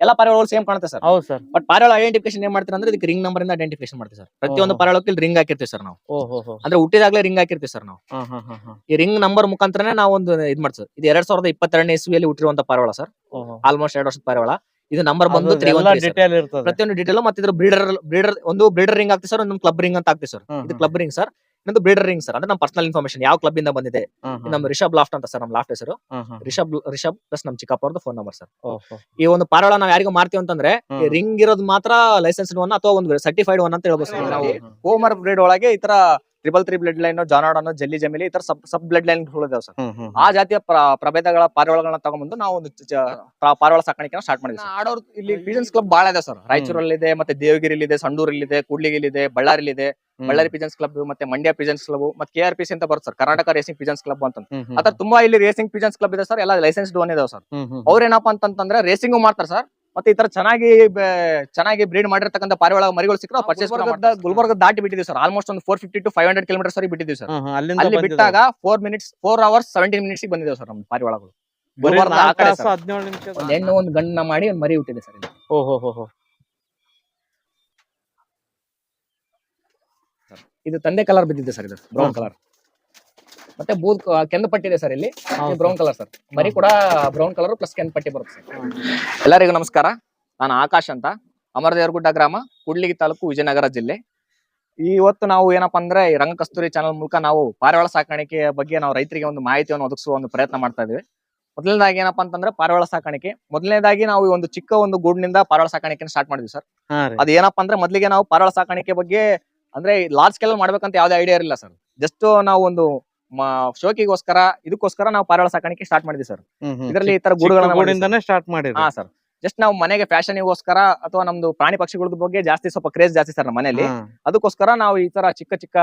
ಎಲ್ಲ ಪಾರಿವಾಳಗಳು ಸೇಮ್ ಕಾಣುತ್ತೆ ಸರ್ ಹೌದು ಸರ್ ಬಟ್ ಪಾರಿವಾಳ ಐಡೆಂಟಿಫಿಕೇಶನ್ ಏನ್ ಮಾಡ್ತೀರಾ ಅಂದ್ರೆ ಇದಕ್ಕೆ ರಿಂಗ್ ನಂಬರ್ ಇಂದ ಐಡೆಂಟಿಫಿಕೇಶನ್ ಮಾಡ್ತೀವಿ ಸರ್ ಪ್ರತಿಯೊಂದು. ಪಾರಿವಾಳಕ್ಕೆ ರಿಂಗ್ ಹಾಕಿರ್ತೀವಿ ಸರ್ ನಾವು. ಅಂದ್ರೆ ಹುಟ್ಟಿದಾಗ್ಲೇ ರಿಂಗ್ ಹಾಕಿರ್ತೀವಿ ಸರ್ ನಾವು. ಈ ರಿಂಗ್ ನಂಬರ್ ಮುಖಾಂತರನೇ ನಾವು ಒಂದು ಇದ್ ಮಾಡ್ತೀವಿ ಇದು ಎರಡ್ ಸಾವಿರದ ಇಪ್ಪತ್ತೆರಡನೇ ಇಸ್ವಿಯಲ್ಲಿ ಹುಟ್ಟಿರುವಂತ ಪಾರಿವಾಳ ಸರ್ ಆಲ್ಮೋಸ್ಟ್ ಎರಡು ವರ್ಷದ ಪಾರಿವಾಳ. ಇದು ನಂಬರ್ ಬಂದು ತ್ರೀ ಇರ್ತದೆ. ಪ್ರತಿಯೊಂದು ಡೀಟೇಲ್ ಮತ್ತೆ ಇದ್ರ ಬ್ರೀಡರ್ ಬ್ರೀಡರ್ ಒಂದು ಬ್ರೀಡರ್ ರಿಂಗ್ ಆಗ್ತೀವಿ ಸರ್ ಒಂದು ಕ್ಲಬ್ ರಿಂಗ್ ಅಂತ ಆಗ್ತೀವಿ ಸರ್ ಇದು ಕ್ಲಬ್ ರಿಂಗ್ ಸರ್ ಇನ್ನೊಂದು ಬ್ರೀಡರ್ ರಿಂಗ್ ಸರ್ ಅಂದ್ರೆ ನಮ್ಮ ಪರ್ಸನಲ್ ಇನ್ಫಾರ್ಮೇಶನ್ ಯಾವ ಕ್ಲಬ್ ಇಂದ ಬಂದಿದೆ. ನಮ್ಮ ರಿಷಬ್ ಲಾಫ್ಟ್ ಅಂತ ಸರ್ ನಮ್ಮ ಲಾಫ್ಟ್ ಹೆಸರು. ರಿಷಬ್ ರಿಷಬ್ ಪ್ಲಸ್ ನಮ್ಮ ಚಿಕ್ಕಪ್ಪ ಅವ್ರದ್ದು ಫೋನ್ ನಂಬರ್ ಸರ್ ಈ ಒಂದು ಪಾರವಾಳ ನಾವು ಯಾರಿಗೂ ಮಾರ್ತೀವಿ ಅಂತಂದ್ರೆ. ರಿಂಗ್ ಇರೋದು ಮಾತ್ರ ಲೈಸೆನ್ಸ್ ಒನ್ ಅಥವಾ ಒಂದು ಸರ್ಟಿಫೈಡ್ ಒನ್ ಅಂತ ಹೇಳ್ಬೋದು ಸರ್ ಓಮರ್ ಬ್ರೀಡ್ ಒಳಗೆ ಈ ತರ triple three blood line Jan Aarden Jelle ಜಮಿಲಿ ಈ ತರ ಸಬ್ ಸಬ್ ಬ್ಲಡ್ ಲೈನ್ ಉಳಿದಾವೆ ಸರ್. ಆ ಜಾತಿಯ ಪ್ರ- ಪ್ರಭೇದಗಳ ಪಾರಿವಾಳಗಳನ್ನ ತಗೊಂಡ್ಬಂದು ನಾವು ಒಂದು ಚ- ಪಾರಿವಾಳ ಸಾಕಾಣಿಕೆನ ಸ್ಟಾರ್ಟ್ ಮಾಡಿದ್ವಿ ಆಡೋರ್ ಆಡೋರು ಇಲ್ಲಿ ಪಿಜನ್ಸ್ ಕ್ಲಬ್ ಬಹಳ ಇದೆ ಸರ್. ರಾಯಚೂರಲ್ಲಿದೆ ಮತ್ತೆ ದೇವಗಿರಿಲಿದೆ ಸಂಡೂರಲ್ಲಿದೆ ಕೂಡ್ಲಿಗಿಲಿದೆ ಬಳ್ಳಾರಿಲಿದೆ ಇದೆ ಬಳ್ಳಾರಿ ಪಿಜನ್ಸ್ ಕ್ಲಬ್ ಮತ್ತೆ ಮಂಡ್ಯ ಪಿಜನ್ಸ್ ಕ್ಲಬ್ ಮತ್ತೆ ಕೆ ಆರ್ ಪಿ ಸಿ ಅಂತ ಬರುತ್ತೆ sir. Karnataka racing pigeons club ಅಂತ ಆತರ ತುಂಬಾ ಇಲ್ಲಿ ರೇಸಿಂಗ್ ಪಿಜನ್ಸ್ ಕ್ಲಬ್ ಇದೆ ಸರ್. ಎಲ್ಲ ಲೈಸೆನ್ಸ್ ಡೋನ್ ಇದಾವೆ ಸರ್. ಅವ್ರ ಏನಪ್ಪಾ ಅವ್ರೇನಪ್ಪ ಅಂತಂದ್ರೆ ರೇಸಿಂಗು ಮಾಡ್ತಾರೆ ಸರ್. ಮತ್ತೆ ಈ ತರ ಚೆನ್ನಾಗಿ ಚೆನ್ನಾಗಿ ಬ್ರೀಡ್ ಮಾಡಿರ್ತಕ್ಕಂಥ ಪಾರಿವಾಳ ಮರಿಗಳು ಸಿಕ್ಕರೆ ಪರ್ಚೇಸ್ ಗುಲ್ಬರ್ಗ ದಾಟಿ ಬಿಟ್ಟಿದ್ವಿ ಸರ್. ಆಲ್ಮೋಸ್ಟ್ ಒಂದು four fifty to five hundred kilometre ಸರಿ ಬಿಟ್ಟಿದ್ವಿ ಸರ್. ಅಲ್ಲಿ ಬಿಟ್ಟಾಗ four minutes four hours seventeen minutes ಬಂದಿದೆ ಸರ್ ನಮ್ಮ ಪಾರಿವಾಳಗಳು. ಹೆಣ್ಣು ಒಂದು ಗಣ್ಣ ಮಾಡಿ ಒಂದು ಮರಿ ಹುಟ್ಟಿದೆ ಸರ್ ಇದು. ಓಹೋ ಇದು ತಂದೆ ಕಲರ್ ಬಿದ್ದಿದೆ ಸರ್ ಇದು ಬ್ರೌನ್ ಕಲರ್ ಮತ್ತೆ ಬೂದ್ ಕೆಂದ ಪಟ್ಟಿ ಇದೆ ಸರ್ ಇಲ್ಲಿ. Brown colour sir. ಮರಿ ಕೂಡ ಬ್ರೌನ್ ಕಲರ್ ಪ್ಲಸ್ ಕೆಂದ ಪಟ್ಟಿ ಬರುತ್ತೆ ಸರ್. ಎಲ್ಲರಿಗೂ ನಮಸ್ಕಾರ. ನಾನು ಆಕಾಶ್ ಅಂತ. ಅಮರದೇವರಗುಡ್ಡ ಗ್ರಾಮ ಕುಡ್ಲಿಗಿ ತಾಲೂಕು ವಿಜಯನಗರ ಜಿಲ್ಲೆ. ಇವತ್ತು ನಾವು ಏನಪ್ಪಾ ಅಂದ್ರೆ ಈ ರಂಗ ಕಸ್ತೂರಿ ಚಾನಲ್ ಮೂಲಕ ನಾವು ಪಾರಿವಾಳ ಸಾಕಾಣಿಕೆ ಬಗ್ಗೆ ನಾವು ರೈತರಿಗೆ ಒಂದು ಮಾಹಿತಿಯನ್ನು ಒದಗಿಸುವ ಒಂದು ಪ್ರಯತ್ನ ಮಾಡ್ತಾ ಇದೀವಿ ಮೊದಲನೇದಾಗಿ ಏನಪ್ಪಾ ಅಂತಂದ್ರೆ ಪಾರಿವಾಳ ಸಾಕಾಣಿಕೆ. ಮೊದಲನೇದಾಗಿ ನಾವು ಈ ಒಂದು ಚಿಕ್ಕ ಒಂದು ಗೂಡಿನಿಂದ ಪಾರಿವಾಳ ಸಾಕಾಣಿಕೆ ಸ್ಟಾರ್ಟ್ ಮಾಡಿದ್ವಿ ಸರ್. ಅದು ಏನಪ್ಪಾ ಅಂದ್ರೆ ಮೊದಲಿಗೆ ನಾವು ಪಾರಿವಾಳ ಸಾಕಾಣಿಕೆ ಬಗ್ಗೆ ಅಂದ್ರೆ ಲಾರ್ಜ್ ಸ್ಕೇಲ್ ಮಾಡ್ಬೇಕಂತ ಯಾವ್ದೇ ಐಡಿಯಾ ಇರಲಿಲ್ಲ ಸರ್. ಜಸ್ಟ್ ನಾವು ಒಂದು ಶೋಕಿಗೋಸ್ಕರ ಇದಕ್ಕೋಸ್ಕರ ನಾವು ಪಾರಿವಾಳ ಸಾಕಾಣಿಕೆ ಸ್ಟಾರ್ಟ್ ಮಾಡಿದ್ವಿ ಸರ್. ಇದರಲ್ಲಿ ಈ ತರ ಗೂಡುಗಳನ್ನ. ಸ್ಟಾರ್ಟ್ ಮಾಡಿ ಹಾ ಸರ್ ಜಸ್ಟ್ ನಾವು ಮನೆಗೆ ಫ್ಯಾಷನ್ಗೋಸ್ಕರ ಅಥವಾ ನಮ್ದು ಪ್ರಾಣಿ ಪಕ್ಷಿಗಳ ಬಗ್ಗೆ ಜಾಸ್ತಿ ಸ್ವಲ್ಪ ಕ್ರೇಜ್ ಜಾಸ್ತಿ ಸರ್ ನಮ್ಮ ಮನೆಯಲ್ಲಿ. ಅದಕ್ಕೋಸ್ಕರ ನಾವು ಈ ತರ ಚಿಕ್ಕ ಚಿಕ್ಕ